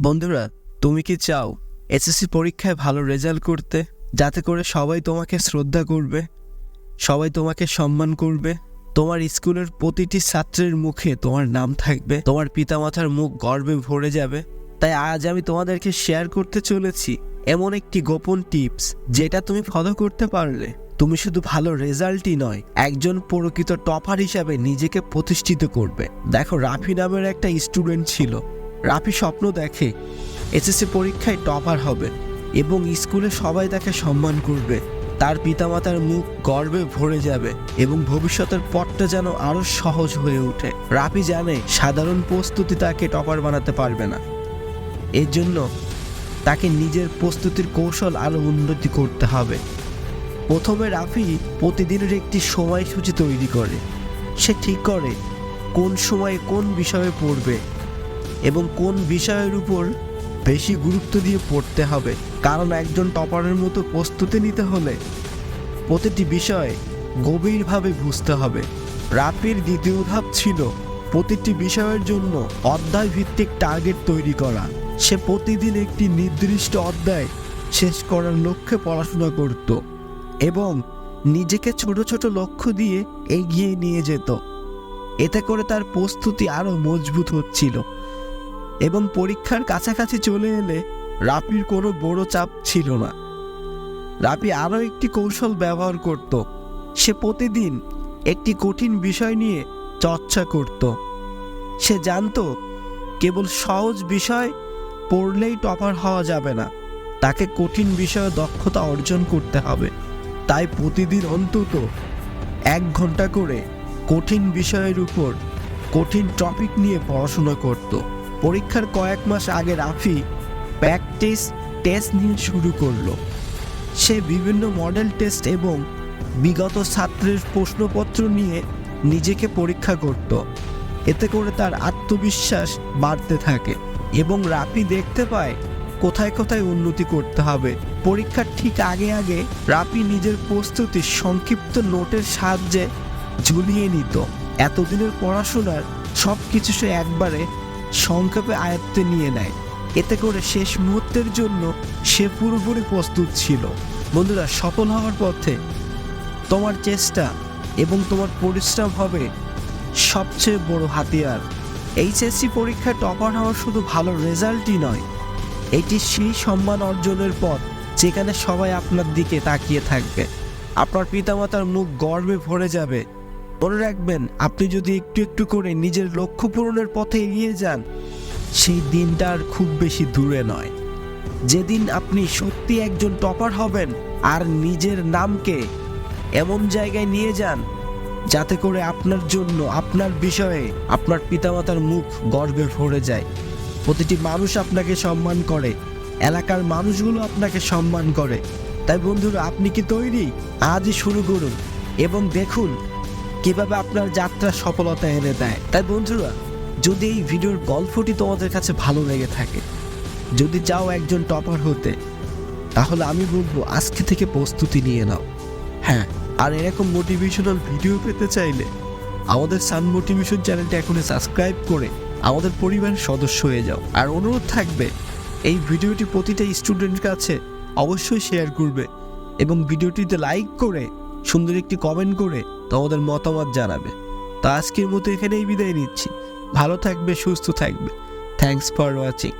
বন্ধুরা, তুমি কি চাও এসএসসি পরীক্ষায় ভালো রেজাল্ট করতে? যাতে করে সবাই তোমাকে শ্রদ্ধা করবে, সবাই তোমাকে সম্মান করবে। তোমার স্কুলের প্রতিটি ছাত্রের মুখে তোমার নাম থাকবে, তোমার পিতামাতার মুখ গর্বে ভরে যাবে। তাই আজ আমি তোমাদেরকে শেয়ার করতে চলেছি এমন একটি গোপন টিপস যেটা তুমি ফলো করতে পারলে। তুমি শুধু ভালো রেজাল্টই নয়, একজন প্রকৃত টপার হিসাবে নিজেকে প্রতিষ্ঠিত করবে। দেখো, রাফি নামের একটা স্টুডেন্ট ছিল। রাফি স্বপ্ন দেখে এসএসসি পরীক্ষায় টপার হবে এবং স্কুলে সবাই তাকে সম্মান করবে। তার পিতামাতার মুখ গর্বে ভরে যাবে এবং ভবিষ্যতের পথটা যেন আরও সহজ হয়ে ওঠে। রাফি জানে সাধারণ প্রস্তুতি তাকে টপার বানাতে পারবে না। এর জন্য তাকে নিজের প্রস্তুতির কৌশল আরও উন্নতি করতে হবে। প্রথমে রাফি প্রতিদিনের একটি সময়সূচি তৈরি করে। সে ঠিক করে কোন সময়ে কোন বিষয়ে পড়বে এবং কোন বিষয়ের উপর বেশি গুরুত্ব দিয়ে পড়তে হবে। কারণ একজন টপারের মতো প্রস্তুতি নিতে হলে প্রতিটি বিষয় গভীরভাবে বুঝতে হবে। রাফির দ্বিতীয় ধাপ ছিল প্রতিটি বিষয়ের জন্য অধ্যায় ভিত্তিক টার্গেট তৈরি করা। সে প্রতিদিন একটি নির্দিষ্ট অধ্যায় শেষ করার লক্ষ্যে পড়াশোনা করত এবং নিজেকে ছোট ছোট লক্ষ্য দিয়ে এগিয়ে নিয়ে যেত। এতে করে তার প্রস্তুতি আরও মজবুত হচ্ছিল। এবং পরীক্ষার কাছাকাছি চলে এলে রাপির কোনো বড় চাপ ছিল না। রাপি আরও একটি কৌশল ব্যবহার করত। সে প্রতিদিন একটি কঠিন বিষয় নিয়ে চর্চা করত। সে জানতো কেবল সহজ বিষয় পড়লেই টপার হওয়া যাবে না। তাকে কঠিন বিষয়ে দক্ষতা অর্জন করতে হবে। তাই প্রতিদিন অন্তত এক ঘণ্টা করে কঠিন বিষয়ের উপর কঠিন টপিক নিয়ে পড়াশোনা করত। পরীক্ষার কয়েক মাস আগে রাফি প্র্যাকটিস টেস্ট নিয়ে শুরু করল। সে বিভিন্ন মডেল টেস্ট এবং বিগত ছাত্রের প্রশ্নপত্র নিয়ে নিজেকে পরীক্ষা করত। এতে করে তার আত্মবিশ্বাস বাড়তে থাকে এবং রাফি দেখতে পায় কোথায় কোথায় উন্নতি করতে হবে। পরীক্ষার ঠিক আগে আগে রাপি নিজের প্রস্তুতি সংক্ষিপ্ত নোটের সাহায্যে ঝুলিয়ে নিত। এতদিনের পড়াশোনার সব কিছু সে একবারে সংক্ষেপে আয়ত্তে নিয়ে নেয়। এতে করে শেষ মুহূর্তের জন্য সে পুরোপুরি প্রস্তুত ছিল। বন্ধুরা, সফল হওয়ার পথে তোমার চেষ্টা এবং তোমার পরিশ্রম হবে সবচেয়ে বড় হাতিয়ার। এইচএসসি পরীক্ষায় টপার হওয়া শুধু ভালো রেজাল্টই নয়, এটি সেই সম্মান অর্জনের পথ যেখানে সবাই আপনার দিকে তাকিয়ে থাকবে। আপনার পিতামাতার মুখ গর্বে ভরে যাবে। মনে রাখবেন, আপনি যদি একটু একটু করে নিজের লক্ষ্য পূরণের পথে এগিয়ে যান, সেই দিনটা আর খুব বেশি দূরে নয়। যেদিন আপনি সত্যি একজন টপার হবেন আর নিজের নামকে এমন জায়গায় নিয়ে যান, যাতে করে আপনার জন্য, আপনার বিষয়ে, আপনার পিতামাতার মুখ গর্বে ভরে যায়। প্রতিটি মানুষ আপনাকে সম্মান করে, এলাকার মানুষগুলো আপনাকে সম্মান করে। তাই বন্ধুরা, আপনি কি তৈরি? আজই শুরু করুন। এবং দেখুন কীভাবে আপনার যাত্রা সফলতা এনে দেয়? তাই বন্ধুরা, যদি এই ভিডিওর গল্পটি তোমাদের কাছে ভালো লেগে থাকে, যদি চাও একজন টপার হতে, তাহলে আমি বলব আজকে থেকে প্রস্তুতি নিয়ে নাও। হ্যাঁ আর এরকম মোটিভেশনাল ভিডিও পেতে চাইলে আমাদের সান মোটিভেশন চ্যানেলটা এখনই সাবস্ক্রাইব করে আমাদের পরিবারের সদস্য হয়ে যাও। আর অনুরোধ থাকবে, এই ভিডিওটি প্রতিটা স্টুডেন্টের কাছে অবশ্যই শেয়ার করবে এবং ভিডিওটিতে লাইক করে সুন্দর একটি কমেন্ট করে তোমাদের মতামত জানাবে। তো আজকের মতো এখানেই বিদায় নিচ্ছি। ভালো থাকবে, সুস্থ থাকবে। Thanks for watching